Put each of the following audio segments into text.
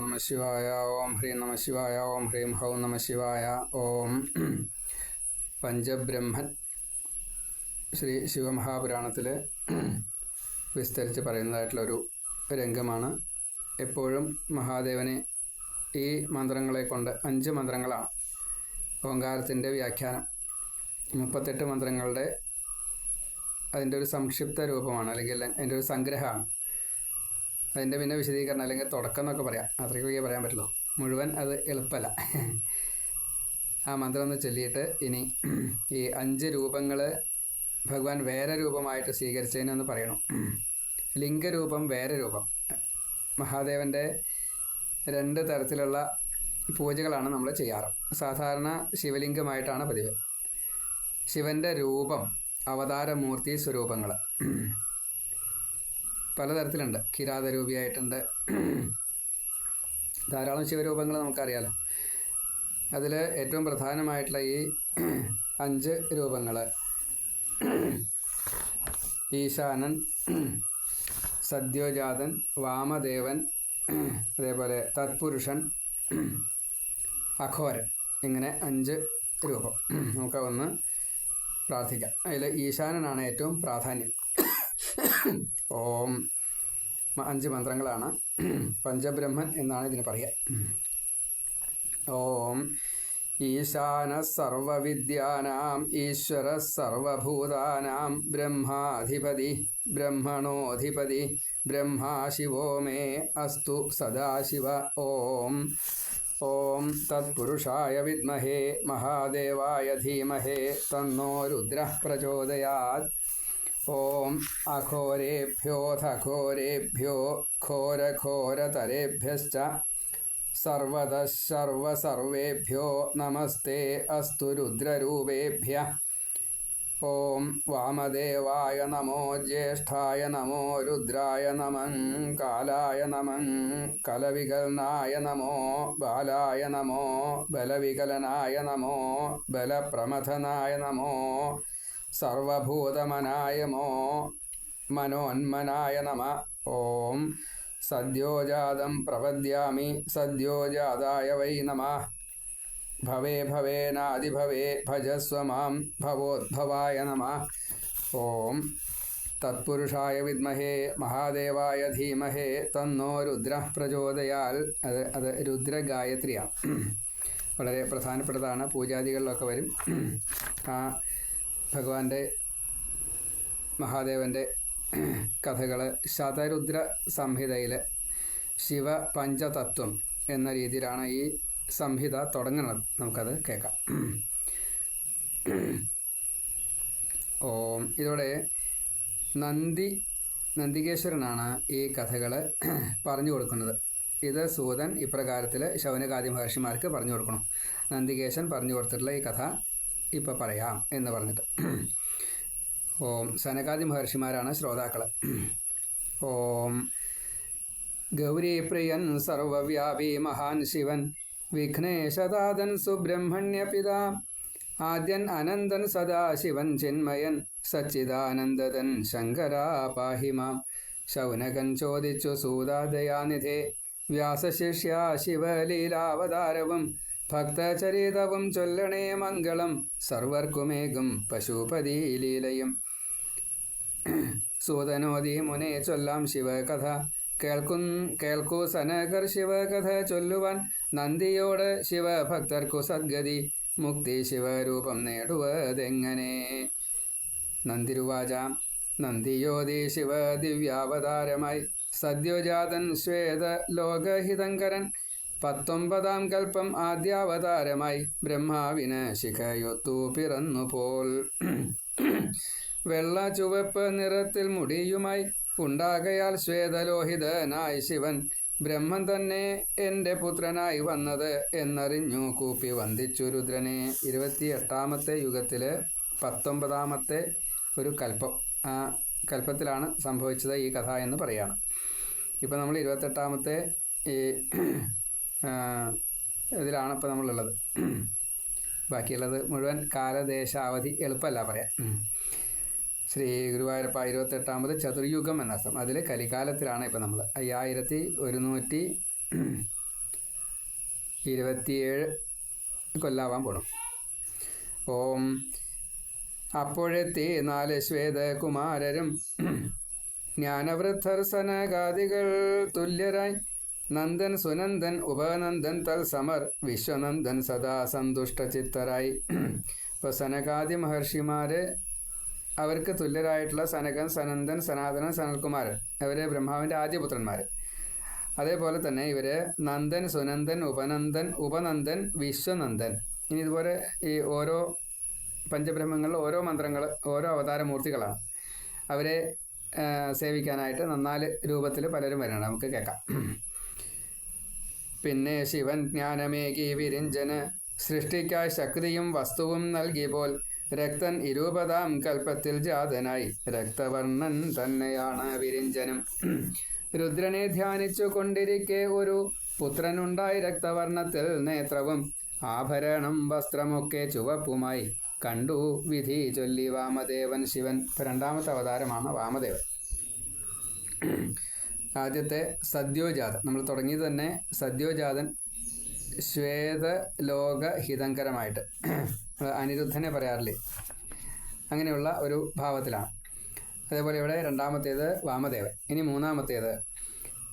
നമ ശിവായ ഓം ഹ്രീം നമ ശിവായ ഓം ഹ്രീം ഹൗം നമ ശിവായ ഓം പഞ്ചബ്രഹ്മൻ ശ്രീ ശിവമഹാപുരാണത്തിൽ വിസ്തരിച്ച് പറയുന്നതായിട്ടുള്ള ഒരു രംഗമാണ്. എപ്പോഴും മഹാദേവനെ ഈ മന്ത്രങ്ങളെ കൊണ്ട് അഞ്ച് മന്ത്രങ്ങളാണ്. ഓങ്കാരത്തിന്റെ വ്യാഖ്യാനം. മുപ്പത്തെട്ട് മന്ത്രങ്ങളുടെ അതിന്റെ ഒരു സംക്ഷിപ്ത രൂപമാണ് അല്ലെങ്കിൽ അതിന്റെ ഒരു സംഗ്രഹമാണ്. അതിന്റെ പിന്നെ വിശദീകരണം അല്ലെങ്കിൽ തുടക്കം എന്നൊക്കെ പറയാം. അത്രയ്ക്കൊക്കെ പറയാൻ പറ്റുള്ളൂ മുഴുവൻ അത് എളുപ്പമല്ല. ആ മന്ത്രം ഒന്ന് ചൊല്ലിയിട്ട് ഇനി ഈ അഞ്ച് രൂപങ്ങൾ ഭഗവാൻ വേറെ രൂപമായിട്ട് സ്വീകരിച്ചതിനൊന്ന് പറയണം. ലിംഗരൂപം വേറെ രൂപം മഹാദേവന്റെ രണ്ട് തരത്തിലുള്ള പൂജകളാണ് നമ്മൾ ചെയ്യാറ്. സാധാരണ ശിവലിംഗമായിട്ടാണ് പതിവ്. ശിവന്റെ രൂപം അവതാരമൂർത്തി സ്വരൂപങ്ങൾ പലതരത്തിലുണ്ട്. കിരാതരൂപിയായിട്ടുണ്ട്. ധാരാളം ശിവരൂപങ്ങൾ നമുക്കറിയാലോ. അതിൽ ഏറ്റവും പ്രധാനമായിട്ടുള്ള ഈ അഞ്ച് രൂപങ്ങൾ ഈശാനൻ സദ്യോജാതൻ വാമദേവൻ അതേപോലെ തത്പുരുഷൻ അഘോരൻ. ഇങ്ങനെ അഞ്ച് രൂപം. നമുക്ക് ഒന്ന് പ്രാർത്ഥിക്കാം. അതിൽ ഈശാനനാണ് ഏറ്റവും പ്രാധാന്യം. ഓം. അഞ്ച് മന്ത്രങ്ങളാണ്. പഞ്ചബ്രഹ്മൻ എന്നാണ് ഇതിന് പറയുക ഓം ഈശാന സർവവിദ്യാനാം ഈശ്വര സർവഭൂതാനാം ബ്രഹ്മാധിപതി ബ്രഹ്മണോധിപതി ബ്രഹ്മാ ശിവോ മേ അസ്തു സദാശിവ. ഓം ഓം തത്പുരുഷായ വിദ്മഹേ മഹാദേവായ ധീമഹേ തന്നോ രുദ്ര പ്രചോദയാത്. ഓം അഘോരേഭ്യോऽथ ഘോരേഭ്യോ ഘോരഘോരതരേഭ്യശ്ച സർവതः സർവസർവേഭ്യോ നമസ്തേ അസ്തു രുദ്രരൂപേഭ്യ ഓം വാമദേവായ നമോ ജ്യേഷ്ഠായ നമോ രുദ്രായ നമം കാലായ നമം കലവികലനായ നമോ ബാലായ നമോ ബലവികലനായ നമോ ബലപ്രമഥനായ നമോ സർവഭൂതമനായ മോ മനോന്മനായ നമ. ഓം. സദ്യോജാതം പ്രപദ്യാമി സദ്യോജാതായ വൈ നമ. ഭവേ ഭവേനാദിഭവേ ഭജസ്വ മാം ഭവോദ്ഭവായ നമ. ഓം. തത്പുരുഷായ വിദ്മഹേ മഹാദേവായ ധീമഹേ തന്നോ രുദ്ര പ്രചോദയാൽ. അത് അത് രുദ്രഗായത്രിയാണ്. വളരെ പ്രധാനപ്പെട്ടതാണ്. പൂജാദികളിലൊക്കെ വരും. ആ ഭഗവാന്റെ മഹാദേവന്റെ കഥകൾ ശതരുദ്ര സംഹിതയിൽ ശിവ പഞ്ചതത്വം എന്ന രീതിയിലാണ് ഈ സംഹിത തുടങ്ങുന്നത്. നമുക്കത് കേൾക്കാം. ഓം. ഇതോടെ നന്ദി നന്ദികേശ്വരനാണ് ഈ കഥകൾ പറഞ്ഞു കൊടുക്കുന്നത്. ഇത് സൂതൻ ഇപ്രകാരത്തിൽ ശൗനകാദി മഹർഷിമാർക്ക് പറഞ്ഞു കൊടുക്കണം. നന്ദികേശൻ പറഞ്ഞു കൊടുത്തിട്ടുള്ള ഈ കഥ ഇപ്പോൾ പറയാം എന്ന് പറഞ്ഞിട്ട്. ഓം സനകാദി മഹർഷിമാരാണ് ശ്രോതാക്കൾ ഓം ഗൗരീപ്രിയൻ സർവവ്യാപി മഹാൻ ശിവൻ വിഘ്നേശദാതൻ സുബ്രഹ്മണ്യപിത ആദ്യൻ അനന്തൻ സദാശിവൻ ചിന്മയൻ സച്ചിദാനന്ദതൻ ശങ്കരാ പാഹി മാം. ശൗനകൻ ചോദിച്ചു സൂതാദയാനിധേ വ്യാസശിഷ്യ ശിവലീലാവതാരവും ഭക്തചരിതവും ചൊല്ലണേ മംഗളം. സർവർക്കുമേകും പശുപതി ലീലയും സൂതനോദി മുനെ ചൊല്ലാം ശിവകഥ. കേൾക്കും കേൾക്കൂ സനകർ ശിവകഥ ചൊല്ലുവാൻ. നന്ദിയോട് ശിവഭക്തർക്കു സദ്ഗതി. മുക്തി ശിവരൂപം നേടുവതെങ്ങനെ? നന്ദിരുവാച. നന്ദിയോതി ശിവ ദിവ്യാവതാരമായി സദ്യോജാതൻ ശ്വേത ലോകഹിതങ്കരൻ പത്തൊമ്പതാം കൽപ്പം ആദ്യാവതാരമായി ബ്രഹ്മാവിന് ശിഖയൊത്തു പിറന്നുപോൽ. വെള്ള ചുവപ്പ് നിറത്തിൽ മുടിയുമായി ഉണ്ടാകയാൽ ശ്വേതലോഹിതനായി ശിവൻ ബ്രഹ്മൻ തന്നെ എന്റെ പുത്രനായി വന്നത് എന്നറിഞ്ഞു കൂപ്പി വന്ദിച്ചു രുദ്രനെ. ഇരുപത്തിയെട്ടാമത്തെ യുഗത്തിൽ പത്തൊമ്പതാമത്തെ ഒരു കൽപ്പം ആ കൽപ്പത്തിലാണ് സംഭവിച്ചത് ഈ കഥ എന്ന് പറയാണ്. ഇപ്പം നമ്മൾ ഇരുപത്തെട്ടാമത്തെ ഈ ഇതിലാണ് ഇപ്പോൾ നമ്മളുള്ളത്. ബാക്കിയുള്ളത് മുഴുവൻ കാലദേശാവധി എളുപ്പമല്ല പറയാം ശ്രീ ഗുരുവായൂരപ്പ ഇരുപത്തെട്ടാമത് ചതുർയുഗം എന്നർത്ഥം അതിൽ കലികാലത്തിലാണ് ഇപ്പം നമ്മൾ അയ്യായിരത്തി ഒരുന്നൂറ്റി ഇരുപത്തിയേഴ് കൊല്ലാവാൻ പോണം. ഓം. അപ്പോഴെത്തി നാല് ശ്വേതകുമാരരും ജ്ഞാനവൃദ്ധർ സനകാദികൾ തുല്യരായി നന്ദൻ സുനന്ദൻ ഉപനന്ദൻ തത്സമർ വിശ്വനന്ദൻ സദാ സന്തുഷ്ടചിത്തരായി. ഇപ്പോൾ സനകാദി മഹർഷിമാര് അവർക്ക് തുല്യരായിട്ടുള്ള സനകൻ സനന്ദൻ സനാതനൻ സനൽകുമാർ ഇവരെ ആദ്യ പുത്രന്മാര്. അതേപോലെ തന്നെ ഇവർ നന്ദൻ സുനന്ദൻ ഉപനന്ദൻ ഉപനന്ദൻ വിശ്വനന്ദൻ. ഇനി ഇതുപോലെ ഈ ഓരോ പഞ്ചബ്രഹ്മങ്ങളിൽ ഓരോ മന്ത്രങ്ങൾ ഓരോ അവതാരമൂർത്തികളാണ്. അവരെ സേവിക്കാനായിട്ട് നന്നാൽ രൂപത്തിൽ പലരും വരണം. നമുക്ക് കേൾക്കാം. പിന്നെ ശിവൻ ജ്ഞാനമേകി വിരിഞ്ചന് സൃഷ്ടിക്കായി ശക്തിയും വസ്തുവും നൽകിയപ്പോൾ രക്തൻ ഇരുപതാം കൽപ്പത്തിൽ ജാതനായി. രക്തവർണൻ തന്നെയാണ് വിരിഞ്ചനും. രുദ്രനെ ധ്യാനിച്ചു കൊണ്ടിരിക്കെ ഒരു പുത്രനുണ്ടായി രക്തവർണത്തിൽ നേത്രവും. ആഭരണം വസ്ത്രമൊക്കെ ചുവപ്പുമായി. കണ്ടു വിധി ചൊല്ലി വാമദേവൻ ശിവൻ. രണ്ടാമത്തെ അവതാരമാണ് വാമദേവൻ. ആദ്യത്തെ സദ്യോജാതൻ. നമ്മൾ തുടങ്ങിയത് തന്നെ സദ്യോജാതൻ ശ്വേത ലോക ഹിതങ്കരമായിട്ട് അനിരുദ്ധനെ പറയാറില്ലേ? അങ്ങനെയുള്ള ഒരു ഭാവത്തിലാണ്. അതേപോലെ ഇവിടെ രണ്ടാമത്തേത് വാമദേവൻ. ഇനി മൂന്നാമത്തേത്.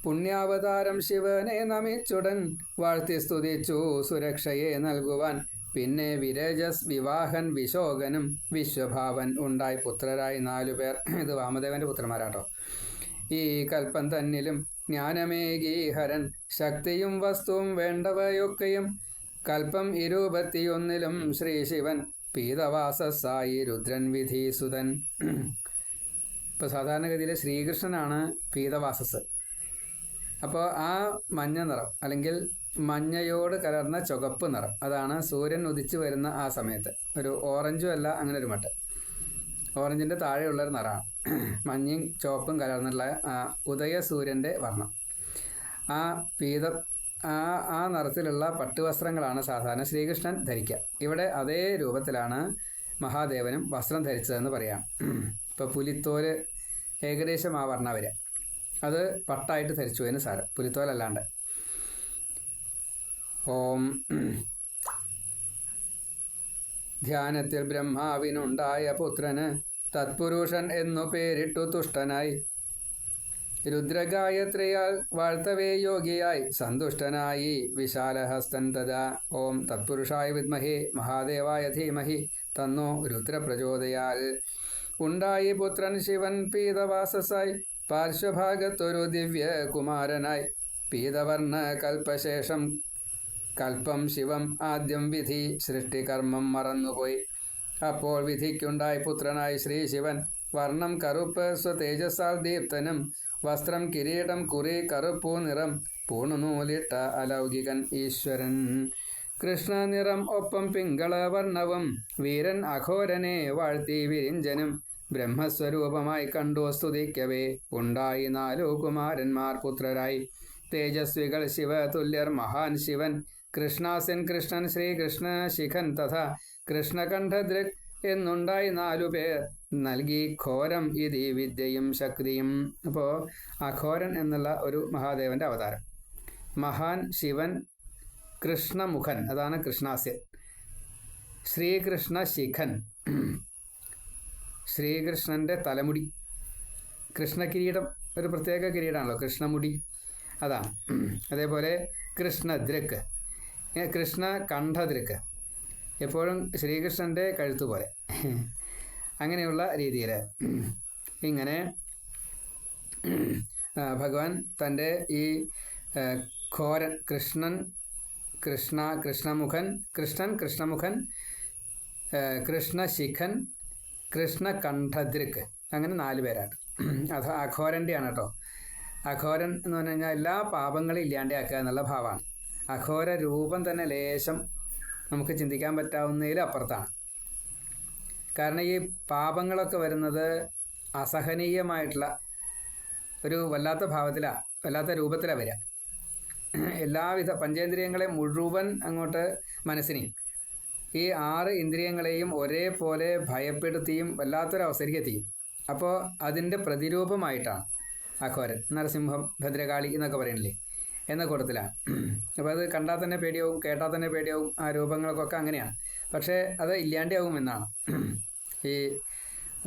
പുണ്യാവതാരം ശിവനെ നമിച്ചുടൻ വാഴ്ത്തി സ്തുതിച്ചു. സുരക്ഷയെ നൽകുവാൻ പിന്നെ വിരജസ് വിവാഹൻ വിശോകനും വിശ്വഭാവൻ ഉണ്ടായി. പുത്രരായി നാലു പേർ ഇത് വാമദേവന്റെ പുത്രന്മാരാട്ടോ. ഈ കൽപ്പം തന്നിലും ജ്ഞാനമേകി ഹരൻ. ശക്തിയും വസ്തുവും വേണ്ടവയൊക്കെയും കൽപ്പം ഇരുപത്തിയൊന്നിലും ശ്രീ ശിവൻ പീതവാസസായി രുദ്രൻ വിധീസുതൻ. ഇപ്പോൾ സാധാരണഗതിയിൽ ശ്രീകൃഷ്ണനാണ് പീതവാസസ്. അപ്പോൾ ആ മഞ്ഞ നിറം അല്ലെങ്കിൽ മഞ്ഞയോട് കലർന്ന ചുവപ്പ് നിറം അതാണ് സൂര്യൻ ഉദിച്ചു വരുന്ന ആ സമയത്ത്. ഒരു ഓറഞ്ചും അല്ല അങ്ങനെ ഒരു മട്ട്. ഓറഞ്ചിന്റെ താഴെയുള്ള ഒരു നിറമാണ്. മഞ്ഞയും ചുവപ്പും കലർന്നുള്ള ആ ഉദയ സൂര്യന്റെ വർണം. ആ പീത ആ ആ നിറത്തിലുള്ള പട്ടുവസ്ത്രങ്ങളാണ് സാധാരണ ശ്രീകൃഷ്ണൻ ധരിക്കുക. ഇവിടെ അതേ രൂപത്തിലാണ് മഹാദേവനും വസ്ത്രം ധരിച്ചതെന്ന് പറയാം. ഇപ്പോൾ പുലിത്തോൽ ഏകദേശം ആ വർണ വരിക അത് പട്ടായിട്ട് ധരിച്ചു പോയിന് സാരം. പുലിത്തോലല്ലാണ്ട്. ഓം ധ്യാനത്തിൽ ബ്രഹ്മാവിനുണ്ടായ പുത്രന് തത്പുരുഷൻ എന്നു പേരിട്ടു തുഷ്ടനായി. രുദ്രഗായത്രിയാൽ വാഴ്ത്തവേ യോഗിയായി. സന്തുഷ്ടനായി. വിശാലഹസ്തൻ തഥാ. ഓം തത്പുരുഷായ വിദ്മഹി. മഹാദേവായ ധീമഹി. തന്നോ രുദ്രപ്രചോദയാൽ. ഉണ്ടായി പുത്രൻ ശിവൻ പീതവാസസായി. പാർശ്വഭാഗത്തൊരു ദിവ്യ കുമാരനായി പീതവർണ കൽപ്പശേഷം കൽപ്പം ശിവം ആദ്യം വിധി സൃഷ്ടികർമ്മം മറന്നുപോയി. അപ്പോൾ വിധിക്കുണ്ടായി പുത്രനായി ശ്രീ ശിവൻ വർണം കറുപ്പ് സ്വതേജസാൽ ദീപ്തനും വസ്ത്രം കിരീടം കുറി കറുപ്പു നിറം പൂണുനൂലിട്ട അലൗകികൻ ഈശ്വരൻ. കൃഷ്ണ നിറം ഒപ്പം പിങ്കള വർണവും വീരൻ അഘോരനെ വാഴ്ത്തി വിരിഞ്ചനും ബ്രഹ്മസ്വരൂപമായി കണ്ടു സ്തുതിക്കവേ. ഉണ്ടായി നാലു കുമാരന്മാർ പുത്രരായി. തേജസ്വികൾ ശിവതുല്യർ മഹാൻ ശിവൻ. കൃഷ്ണാസൻ കൃഷ്ണൻ ശ്രീകൃഷ്ണ ശിഖൻ തഥ. കൃഷ്ണകണ്ഠദൃക് എന്നുണ്ടായി നാലു പേർ. നൽകി ഘോരം ഇതി വിദ്യയും ശക്തിയും. അപ്പോൾ അഘോരൻ എന്നുള്ള ഒരു മഹാദേവന്റെ അവതാരം. മഹാൻ ശിവൻ കൃഷ്ണമുഖൻ. അതാണ് കൃഷ്ണാസ്യൻ ശ്രീകൃഷ്ണ ശിഖൻ. ശ്രീകൃഷ്ണന്റെ തലമുടി. കൃഷ്ണകിരീടം ഒരു പ്രത്യേക കിരീടമാണല്ലോ കൃഷ്ണമുടി. അതാണ്. അതേപോലെ കൃഷ്ണദ്രക്ക് കൃഷ്ണ കണ്ഠതിരക്ക്. എപ്പോഴും ശ്രീകൃഷ്ണന്റെ കഴുത്ത് പോലെ. അങ്ങനെയുള്ള രീതിയിൽ. ഇങ്ങനെ ഭഗവാൻ തന്റെ ഈ ഘോരൻ കൃഷ്ണൻ കൃഷ്ണ കൃഷ്ണമുഖൻ കൃഷ്ണൻ കൃഷ്ണമുഖൻ കൃഷ്ണശിഖൻ കൃഷ്ണ കൃഷ്ണകണ്ഠദ്രിക്ക് അങ്ങനെ നാല് പേരാണ്. അത് അഘോരന്റെയാണ് കേട്ടോ. അഘോരൻ എന്ന് പറഞ്ഞു കഴിഞ്ഞാൽ എല്ലാ പാപങ്ങളും ഇല്ലാണ്ടാക്കുക എന്നുള്ള ഭാവമാണ്. അഘോര രൂപം തന്നെ ലേശം നമുക്ക് ചിന്തിക്കാൻ പറ്റാവുന്നതിലും അപ്പുറത്താണ്. കാരണം ഈ പാപങ്ങളൊക്കെ വരുന്നത് അസഹനീയമായിട്ടുള്ള ഒരു വല്ലാത്ത ഭാവത്തിലാണ് വല്ലാത്ത രൂപത്തിലാണ് വരിക. എല്ലാവിധ പഞ്ചേന്ദ്രിയങ്ങളെ മുഴുവൻ അങ്ങോട്ട് മനസ്സിനെയും ഈ ആറ് ഇന്ദ്രിയങ്ങളെയും ഒരേപോലെ ഭയപ്പെടുത്തിയും വല്ലാത്തൊരവസരയ്ക്ക് എത്തിയും അപ്പോൾ അതിന്റെ പ്രതിരൂപമായിട്ടാണ് അഘോരൻ നരസിംഹം ഭദ്രകാളി എന്നൊക്കെ പറയണില്ലേ എന്ന കൂട്ടത്തിലാണ് അപ്പോൾ അത് കണ്ടാൽ തന്നെ പേടിയാവും കേട്ടാൽ തന്നെ പേടിയാവും ആ രൂപങ്ങൾക്കൊക്കെ അങ്ങനെയാണ് പക്ഷേ അത് ഇല്ലാണ്ടാവും എന്നാണ്. ഈ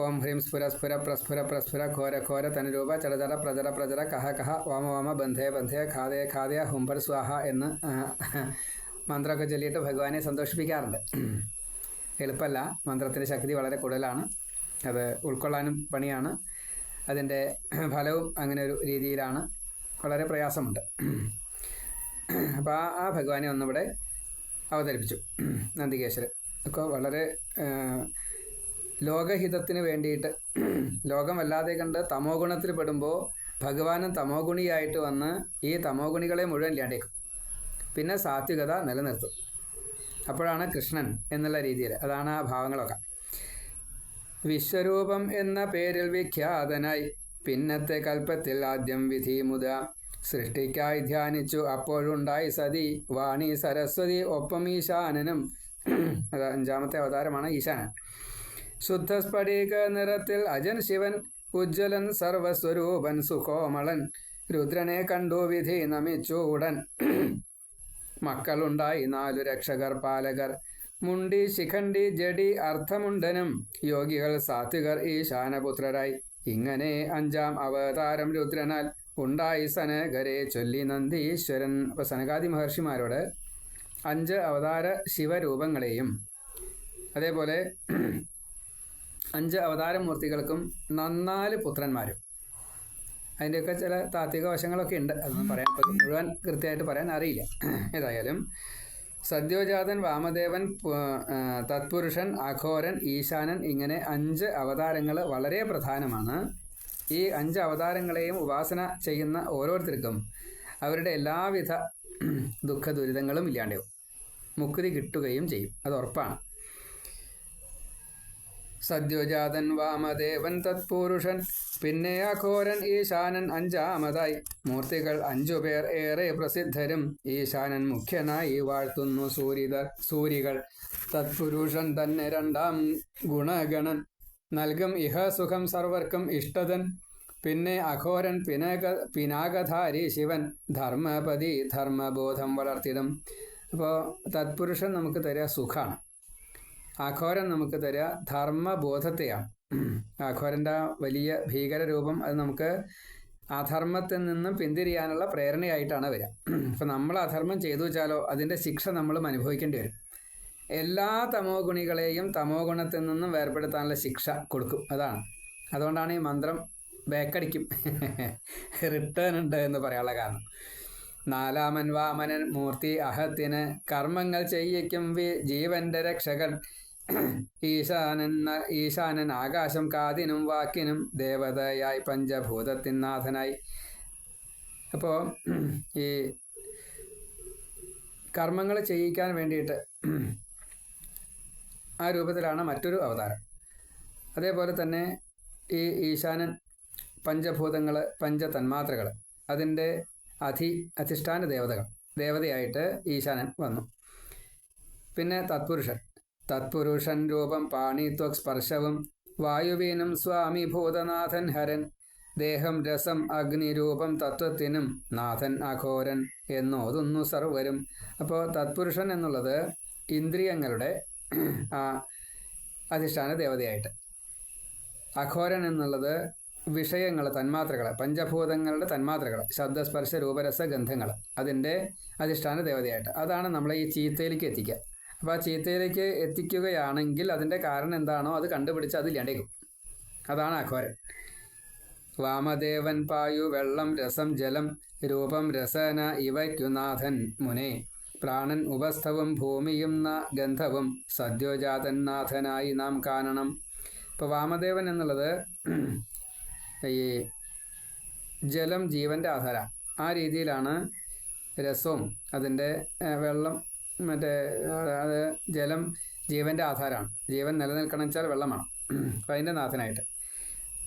ഓം ഹ്രീം സ്ഫുര സ്ഫുര പ്രസ്ഫുര പ്രസ്ഫുര ഘോര ഘോര തനുരൂപ ചടചട പ്രചര പ്രചര കഹ കഹ വാമ വാമ ബന്ധേ ബന്ധേ ഖാദയ ഖാദയ ഹുംബർ സ്വാഹ എന്ന് മന്ത്രമൊക്കെ ചൊല്ലിയിട്ട് ഭഗവാനെ സന്തോഷിപ്പിക്കാറുണ്ട്. എളുപ്പമല്ല മന്ത്രത്തിന്റെ ശക്തി വളരെ കൂടുതലാണ്. അത് ഉൾക്കൊള്ളാനും പണിയാണ്. അതിന്റെ ഫലവും അങ്ങനെ ഒരു രീതിയിലാണ്. വളരെ പ്രയാസമുണ്ട്. അപ്പോൾ ആ ആ ഭഗവാനെ ഒന്നിവിടെ അവതരിപ്പിച്ചു. നന്ദികേശ്വരൻ ഒക്കെ വളരെ ലോകഹിതത്തിന് വേണ്ടിയിട്ട് ലോകം വല്ലാതെ കണ്ട് തമോ ഗുണത്തിൽ പെടുമ്പോൾ ഭഗവാനും തമോ ഗുണിയായിട്ട് വന്ന് ഈ തമോ ഗുണികളെ മുഴുവൻ ഇല്ലാണ്ടേക്കും. പിന്നെ സാത്വികത നിലനിർത്തും. അപ്പോഴാണ് കൃഷ്ണൻ എന്നുള്ള രീതിയിൽ അതാണ് ആ ഭാവങ്ങളൊക്കെ. വിശ്വരൂപം എന്ന പേരിൽ വിഖ്യാതനായി പിന്നത്തെ കൽപ്പത്തിൽ ആദ്യം വിധി മുത സൃഷ്ടിക്കായി ധ്യാനിച്ചു. അപ്പോഴുണ്ടായി സതി. വാണി സരസ്വതി ഒപ്പം ഈശാനനും. അഞ്ചാമത്തെ അവതാരമാണ് ഈശാനൻ. ശുദ്ധസ്ഫടിക നിറത്തിൽ അജൻ ശിവൻ. ഉജ്ജ്വലൻ സർവസ്വരൂപൻ സുകോമളൻ. രുദ്രനെ കണ്ടു വിധി നമിച്ചു ഉടൻ. മക്കളുണ്ടായി നാലു രക്ഷകർ പാലകർ. മുണ്ടി ശിഖണ്ഡി ജഡി അർത്ഥമുണ്ടനും. യോഗികൾ സാത്വികർ ഈശാനപുത്രരായി. ഇങ്ങനെ അഞ്ചാം അവതാരം രുദ്രനാൽ ഉണ്ടായി സനകരെ ചൊല്ലി നന്ദീശ്വരൻ. അപ്പൊ സനകാദി മഹർഷിമാരോട് അഞ്ച് അവതാര ശിവരൂപങ്ങളെയും അതേപോലെ അഞ്ച് അവതാരമൂർത്തികൾക്കും നന്നാൽ പുത്രന്മാരും. അതിന്റെയൊക്കെ ചില താത്വിക വശങ്ങളൊക്കെ ഉണ്ട്. അതൊന്നും പറയാൻ മുഴുവൻ കൃത്യമായിട്ട് പറയാൻ അറിയില്ല. ഏതായാലും സദ്യോജാതൻ വാമദേവൻ തത്പുരുഷൻ അഘോരൻ ഈശാനൻ ഇങ്ങനെ അഞ്ച് അവതാരങ്ങൾ വളരെ പ്രധാനമാണ്. ഈ അഞ്ച് അവതാരങ്ങളെയും ഉപാസന ചെയ്യുന്ന ഓരോരുത്തർക്കും അവരുടെ എല്ലാവിധ ദുഃഖ ദുരിതങ്ങളും ഇല്ലാണ്ടാവും. മുക്തി കിട്ടുകയും ചെയ്യും. അത് ഉറപ്പാണ്. സദ്യോജാതൻ വാമദേവൻ തത്പുരുഷൻ. പിന്നെ അഘോരൻ ഈശാനൻ അഞ്ചാമതായി. മൂർത്തികൾ അഞ്ചുപേർ ഏറെ പ്രസിദ്ധരും. ഈശാനൻ മുഖ്യനായി വാഴ്ത്തുന്നു സൂര്യതർ സൂരികൾ. തത്പുരുഷൻ തന്നെ രണ്ടാം ഗുണഗണൻ. നൽകും ഇഹ സുഖം സർവർക്കും ഇഷ്ടതൻ. പിന്നെ അഘോരൻ പിനക പിനാകധാരി ശിവൻ. ധർമ്മപതി ധർമ്മബോധം വളർത്തിടും അപ്പോൾ തത്പുരുഷൻ നമുക്ക് തരിക സുഖമാണ് അഘോരൻ നമുക്ക് തരിക ധർമ്മബോധത്തെയാണ്. അഘോരന്റെ വലിയ ഭീകരരൂപം അത് നമുക്ക് അധർമ്മത്തിൽ നിന്നും പിന്തിരിയാനുള്ള പ്രേരണയായിട്ടാണ് വരിക. അപ്പം നമ്മൾ അധർമ്മം ചെയ്തു വെച്ചാലോ അതിന്റെ ശിക്ഷ നമ്മളും അനുഭവിക്കേണ്ടി വരും. എല്ലാ തമോ ഗുണികളെയും തമോ ഗുണത്തിൽ നിന്നും വേർപെടുത്താനുള്ള ശിക്ഷ കൊടുക്കും. അതാണ്. അതുകൊണ്ടാണ് ഈ മന്ത്രം ബേക്കടിക്കും. റിട്ടേൺ ഉണ്ട് എന്ന് പറയാനുള്ള കാരണം. നാലാമൻ വാമനൻ മൂർത്തി അഹത്തിന് കർമ്മങ്ങൾ ചെയ്യിക്കും വി ജീവന്റെ രക്ഷകൻ. ഈശാനൻ ഈശാനൻ ആകാശം കാതിനും വാക്കിനും ദേവതയായി പഞ്ചഭൂതത്തിൻ നാഥനായി. അപ്പോൾ ഈ കർമ്മങ്ങൾ ചെയ്യിക്കാൻ വേണ്ടിയിട്ട് ആ രൂപത്തിലാണ് മറ്റൊരു അവതാരം. അതേപോലെ തന്നെ ഈ ഈശാനൻ പഞ്ചഭൂതങ്ങൾ പഞ്ചതന്മാത്രകൾ അതിന്റെ അധി അധിഷ്ഠാന ദേവതകൾ ദേവതയായിട്ട് ഈശാനൻ വന്നു. പിന്നെ തത്പുരുഷൻ. തത്പുരുഷൻ രൂപം പാണിത്വക് സ്പർശവും വായുവീനും സ്വാമി ഭൂതനാഥൻ ഹരൻ. ദേഹം രസം അഗ്നിരൂപം തത്വത്തിനും നാഥൻ അഘോരൻ എന്നോതുന്നു സർവരും. അപ്പോൾ തത്പുരുഷൻ എന്നുള്ളത് ഇന്ദ്രിയങ്ങളുടെ അധിഷ്ഠാന ദേവതയായിട്ട്. അഘോരൻ എന്നുള്ളത് വിഷയങ്ങൾ തന്മാത്രകൾ പഞ്ചഭൂതങ്ങളുടെ തന്മാത്രകൾ ശബ്ദസ്പർശ രൂപരസ ഗന്ധങ്ങൾ അതിന്റെ അധിഷ്ഠാന ദേവതയായിട്ട്. അതാണ് നമ്മളെ ഈ ചീത്തയിലേക്ക് എത്തിക്കുക. അപ്പോൾ ആ ചീത്തയിലേക്ക് എത്തിക്കുകയാണെങ്കിൽ അതിന്റെ കാരണം എന്താണോ അത് കണ്ടുപിടിച്ച് അത് ലണ്ടേക്കും അതാണ് അഘോരൻ വാമദേവൻ പായു വെള്ളം രസം ജലം രൂപം രസന ഇവയ്ക്കുനാഥൻ മുനെ. പ്രാണൻ ഉപസ്ഥവും ഭൂമിയും ന ഗന്ധവും സദ്യോജാതൻ നാഥനായി നാം കാണണം. ഇപ്പോൾ വാമദേവൻ എന്നുള്ളത് ഈ ജലം ജീവന്റെ ആധാര ആ രീതിയിലാണ് രസവും അതിന്റെ വെള്ളം മറ്റേ അത് ജലം ജീവന്റെ ആധാരമാണ് ജീവൻ നിലനിൽക്കണം വെച്ചാൽ വെള്ളം വേണം അപ്പം അതിന്റെ നാഥനായിട്ട്.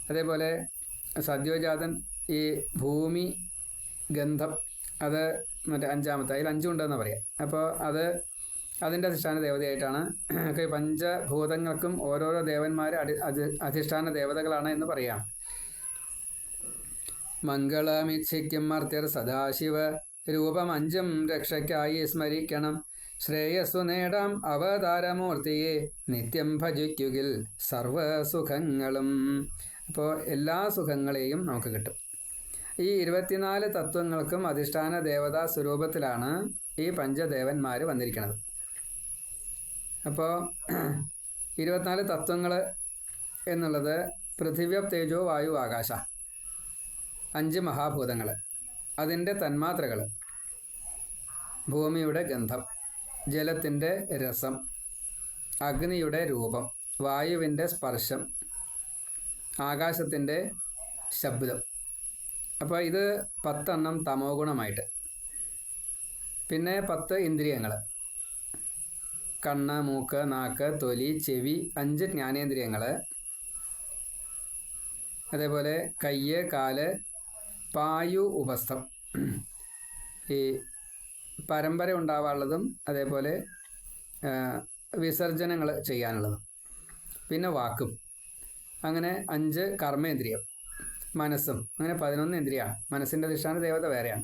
അതേപോലെ സദ്യോജാതൻ ഈ ഭൂമി ഗന്ധം അത് മറ്റേ അഞ്ചാമത്തെ അതിൽ അഞ്ചുണ്ടെന്ന് പറയാം. അപ്പോൾ അത് അതിന്റെ അധിഷ്ഠാന ദേവതയായിട്ടാണ്. ഒക്കെ പഞ്ചഭൂതങ്ങൾക്കും ഓരോരോ ദേവന്മാർ അടി അധി അധിഷ്ഠാന ദേവതകളാണ് എന്ന് പറയാം. മംഗളമിച്ഛിക്കും മർത്യർ സദാശിവ രൂപം അഞ്ചും രക്ഷയ്ക്കായി സ്മരിക്കണം. ശ്രേയസ്സു നേടാം അവതാരമൂർത്തിയെ നിത്യം ഭജിക്കുകിൽ സർവസുഖങ്ങളും. അപ്പോൾ എല്ലാ സുഖങ്ങളെയും നമുക്ക് കിട്ടും. ഈ ഇരുപത്തിനാല് തത്വങ്ങൾക്കും അധിഷ്ഠാന ദേവതാ സ്വരൂപത്തിലാണ് ഈ പഞ്ചദേവന്മാർ വന്നിരിക്കുന്നത് അപ്പോൾ ഇരുപത്തിനാല് തത്വങ്ങൾ എന്നുള്ളത് പൃഥിവ്യ തേജോ വായു ആകാശ. അഞ്ച് മഹാഭൂതങ്ങൾ അതിന്റെ തന്മാത്രകൾ ഭൂമിയുടെ ഗന്ധം. ജലത്തിന്റെ രസം അഗ്നിയുടെ രൂപം വായുവിന്റെ സ്പർശം ആകാശത്തിന്റെ ശബ്ദം. അപ്പോൾ ഇത് പത്തെണ്ണം തമോ ഗുണമായിട്ട്. പിന്നെ പത്ത് ഇന്ദ്രിയങ്ങൾ കണ്ണ് മൂക്ക് നാക്ക് തൊലി ചെവി അഞ്ച് ജ്ഞാനേന്ദ്രിയങ്ങൾ അതേപോലെ കയ്യ് കാൽ പായു ഉപസ്ഥം ഈ പരമ്പര ഉണ്ടാവാനുള്ളതും അതേപോലെ വിസർജനങ്ങൾ ചെയ്യാനുള്ളതും. പിന്നെ വാക്കും. അങ്ങനെ അഞ്ച് കർമ്മേന്ദ്രിയം. മനസ്സും. അങ്ങനെ പതിനൊന്ന് ഇന്ദ്രിയമാണ് മനസ്സിന്റെ അധിഷ്ഠാന ദേവത വേറെയാണ്.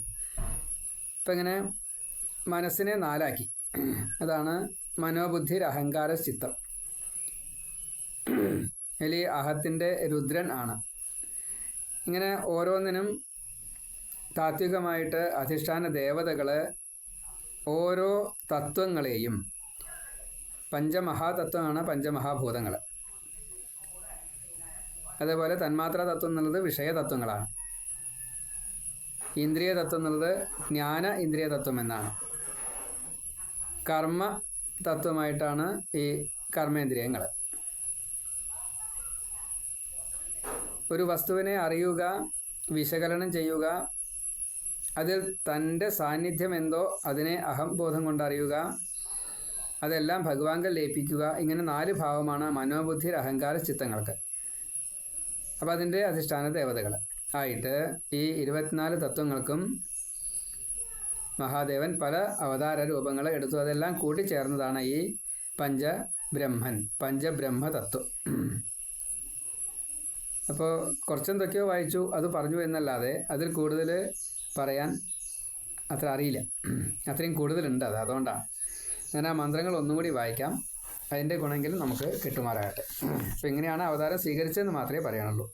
ഇപ്പം ഇങ്ങനെ മനസ്സിനെ നാലാക്കി. അതാണ് മനോബുദ്ധി അഹങ്കാര ചിത്തം അതിൽ അഹത്തിന്റെ രുദ്രൻ ആണ്. ഇങ്ങനെ ഓരോന്നിനും താത്വികമായിട്ട് അധിഷ്ഠാന ദേവതകൾ ഓരോ തത്വങ്ങളെയും പഞ്ചമഹാതത്വമാണ് പഞ്ചമഹാഭൂതങ്ങൾ അതേപോലെ തന്മാത്ര തത്വം എന്നുള്ളത് വിഷയതത്വങ്ങളാണ് ഇന്ദ്രിയ തത്വം എന്നുള്ളത് ജ്ഞാന ഇന്ദ്രിയ തത്വം എന്നാണ്. കർമ്മ തത്വമായിട്ടാണ് ഈ കർമ്മേന്ദ്രിയങ്ങൾ ഒരു വസ്തുവിനെ അറിയുക വിശകലനം ചെയ്യുക അതിൽ തന്റെ സാന്നിധ്യം എന്തോ അതിനെ അഹംബോധം കൊണ്ടറിയുക. അതെല്ലാം ഭഗവാൻ ലയിപ്പിക്കുക. ഇങ്ങനെ നാല് ഭാവമാണ് മനോബുദ്ധി അഹങ്കാര ചിത്തങ്ങൾക്ക്. അപ്പം അതിന്റെ അധിഷ്ഠാന ദേവതകൾ ആയിട്ട് ഈ ഇരുപത്തിനാല് തത്വങ്ങൾക്കും മഹാദേവൻ പല അവതാര രൂപങ്ങൾ എടുത്തു. അതെല്ലാം കൂട്ടിച്ചേർന്നതാണ് ഈ പഞ്ചബ്രഹ്മൻ പഞ്ചബ്രഹ്മ തത്വം അപ്പോൾ കുറച്ചെന്തൊക്കെയോ വായിച്ചു. അത് പറഞ്ഞു എന്നല്ലാതെ അതിൽ കൂടുതൽ പറയാൻ അത്ര അറിയില്ല. അത്രയും കൂടുതലുണ്ട് അത്. അതുകൊണ്ടാണ്. ഞാൻ ആ മന്ത്രങ്ങൾ ഒന്നും കൂടി വായിക്കാം. അതിന്റെ ഗുണമെങ്കിലും നമുക്ക് കിട്ടുമാറാകട്ടെ. അപ്പം ഇങ്ങനെയാണ് അവതാരം സ്വീകരിച്ചതെന്ന് മാത്രമേ പറയാനുള്ളൂ.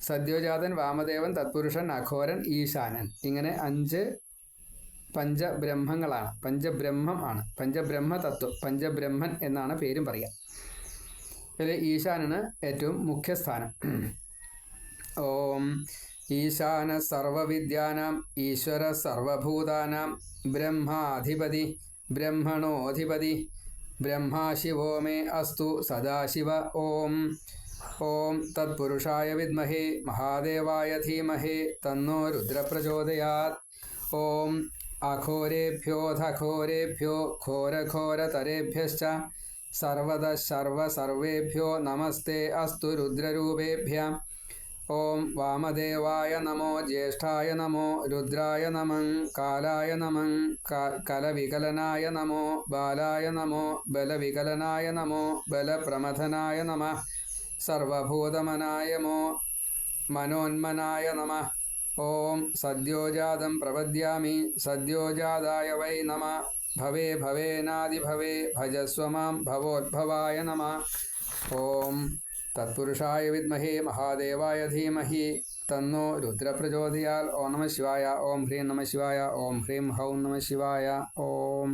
സദ്യോജാതൻ വാമദേവൻ തത്പുരുഷൻ അഘോരൻ ഈശാനൻ. ഇങ്ങനെ അഞ്ച് പഞ്ചബ്രഹ്മങ്ങളാണ്. പഞ്ചബ്രഹ്മം ആണ്. പഞ്ചബ്രഹ്മ തത്വം പഞ്ചബ്രഹ്മൻ എന്നാണ് പേരും പറയുക. ഇതിൽ ഈശാനാണ് ഏറ്റവും മുഖ്യസ്ഥാനം. ഓം ഈശാന സർവവിദ്യാനാം ഈശ്വര സർവഭൂതാനാം ബ്രഹ്മാധിപതി ബ്രഹ്മണോധിപതി ബ്രഹ്മാശിവോ മേ അസ്തു സദാശിവ ഓം ഓം തത്പുരുഷായ വിദ്മഹേ മഹാദേവായ ധീമഹേ തന്നോ രുദ്രപ്രചോദയാത് ഓം അഘോരേഭ്യോധഘോരേഭ്യോ ഘോരഘോരതരേഭ്യശ്ച സർവത സർവസർവേഭ്യോ നമസ്തേ അസ്തു രുദ്രരൂപേഭ്യ ഓം വാമദേവായ നമോ ജ്യേഷ്ഠായ നമോ രുദ്രായ നമം കാലായ നമം കലവികലനായ നമോ ബാലായ നമോ ബലവികലനായ നമോ ബലപ്രമഥനായ നമ സർവഭൂതമനായമോ മനോന്മനായ നമ. ഓം സദ്യോജാതം പ്രപദ്യാമി സദ്യോജാതായ വൈ നമ. ഭവേ ഭവേനാദിഭവേ ഭവേ ഭജസ്വമാം ഭവോദ്ഭവായ നമ. ഓം തത്പുരുഷായ വിദ്മഹി മഹാദേവായ ധീമഹി. തന്നോ രുദ്രപ്രചോദയാൽ. ഓ നമ ശിവായ. ഓം ഹ്രീം നമ ശിവായ. ഓം ഹ്രീം ഹൗം നമ ശിവായ. ഓം.